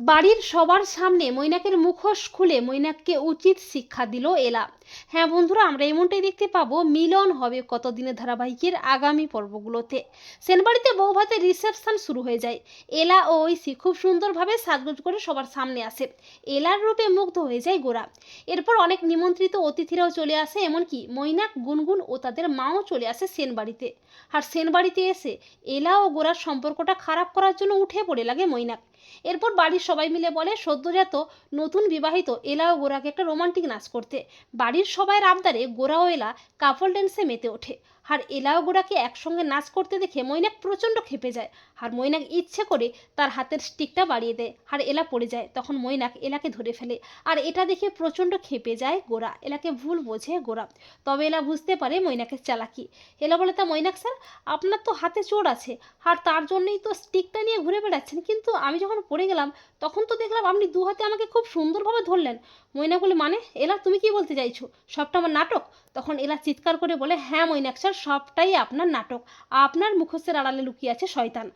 বাড়ির সবার সামনে মৈনাকের মুখোশ খুলে মৈনাককে উচিত শিক্ষা দিল এলা। হ্যাঁ বন্ধুরা, আমরা এমনটাই দেখতে পাবো, মিলন হবে কতদিনের ধারাবাহিকের আগামী পর্বগুলোতে। সেনবাড়িতে বউ ভাতের রিসেপশন শুরু হয়ে যায়। এলা ও ঐশী খুব সুন্দরভাবে সাজগোজ করে সবার সামনে আসে। এলার রূপে মুগ্ধ হয়ে যায় গোরা। এরপর অনেক নিমন্ত্রিত অতিথিরাও চলে আসে, এমনকি মৈনাক, গুনগুন ও তাদের মাও চলে আসে সেনবাড়িতে। আর সেনবাড়িতে এসে এলা ও গোরার সম্পর্কটা খারাপ করার জন্য উঠে পড়ে লাগে মৈনাক। এরপর বাড়ির সবাই মিলে বলে, সদ্যজাত নতুন বিবাহিত এলা ও গোরাকে একটা রোমান্টিক নাচ করতে। বাড়ির সবাইয়ের আবদারে গোরা ও এলা কাপল ড্যান্সে মেতে ওঠে। আর এলা ও গোরাকে একসঙ্গে নাচ করতে দেখে মৈনাক প্রচণ্ড খেপে যায়। আর মৈনাক ইচ্ছে করে তার হাতের স্টিকটা বাড়িয়ে দেয় আর এলা পড়ে যায়। তখন মৈনাক এলাকে ধরে ফেলে। আর এটা দেখে প্রচণ্ড খেপে যায় গোরা। এলাকে ভুল বোঝে গোরা। তবে এলা বুঝতে পারে মৈনাকের চালাকি। এলা বলে, তা মৈনাক স্যার, আপনার তো হাতে চোর আছে। আর তার জন্যই তো স্টিকটা নিয়ে ঘুরে বেড়াচ্ছেন। কিন্তু আমি যখন পড়ে গেলাম, তখন তো দেখলাম আপনি দু হাতে আমাকে খুব সুন্দরভাবে ধরলেন মৈনাক বলে মানে এলা, তুমি কি বলতে চাইছো? সবটা আমার নাটক তখন এলা চিৎকার করে বলে হ্যাঁ মৈনাক স্যার সবটাই আপনার নাটক। আপনার মুখোশের আড়ালে লুকিয়ে আছে শয়তান।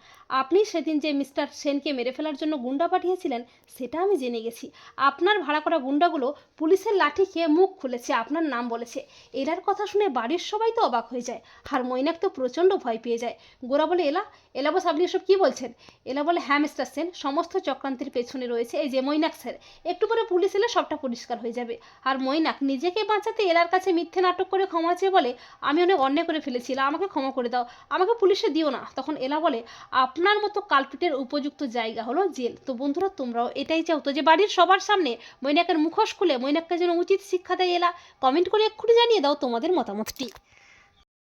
আপনি সেদিন যে মিস্টার সেনকে মেরে ফেলার জন্য গুন্ডা পাঠিয়েছিলেন, সেটা আমি জেনে গেছি। আপনার ভাড়া করা গুন্ডাগুলো পুলিশের লাঠি খেয়ে মুখ খুলেছে, আপনার নাম বলেছে। এলার কথা শুনে বাড়ির সবাই তো অবাক হয়ে যায়। আর মৈনাক তো প্রচণ্ড ভয় পেয়ে যায়। গোরা বলে, এলা এলা বস, আপনি এসব কী বলছেন? এলা বলে হ্যাঁ মিস্টার সেন, সমস্ত চক্রান্তের পেছনে রয়েছে এই যে মৈনাক স্যার। একটু পরে পুলিশ এলে সবটা পরিষ্কার হয়ে যাবে। আর মৈনাক নিজেকে বাঁচাতে এলার কাছে মিথ্যে নাটক করে ক্ষমা চেয়ে বলে, আমি অনেক অন্যায় করে ফেলেছিলাম আমাকে ক্ষমা করে দাও। আমাকে পুলিশে দিও না। তখন এলা বলে, আপনার মতো কালপিটের উপযুক্ত জায়গা হলো জেল। তো বন্ধুরা, তোমরাও এটাই চাও তো যে বাড়ির সবার সামনে মৈনাকের মুখোশ খুলে মৈনাককে যেন উচিত শিক্ষা দেয় এলা। কমেন্ট করে এক্ষুনি জানিয়ে দাও তোমাদের মতামতটি।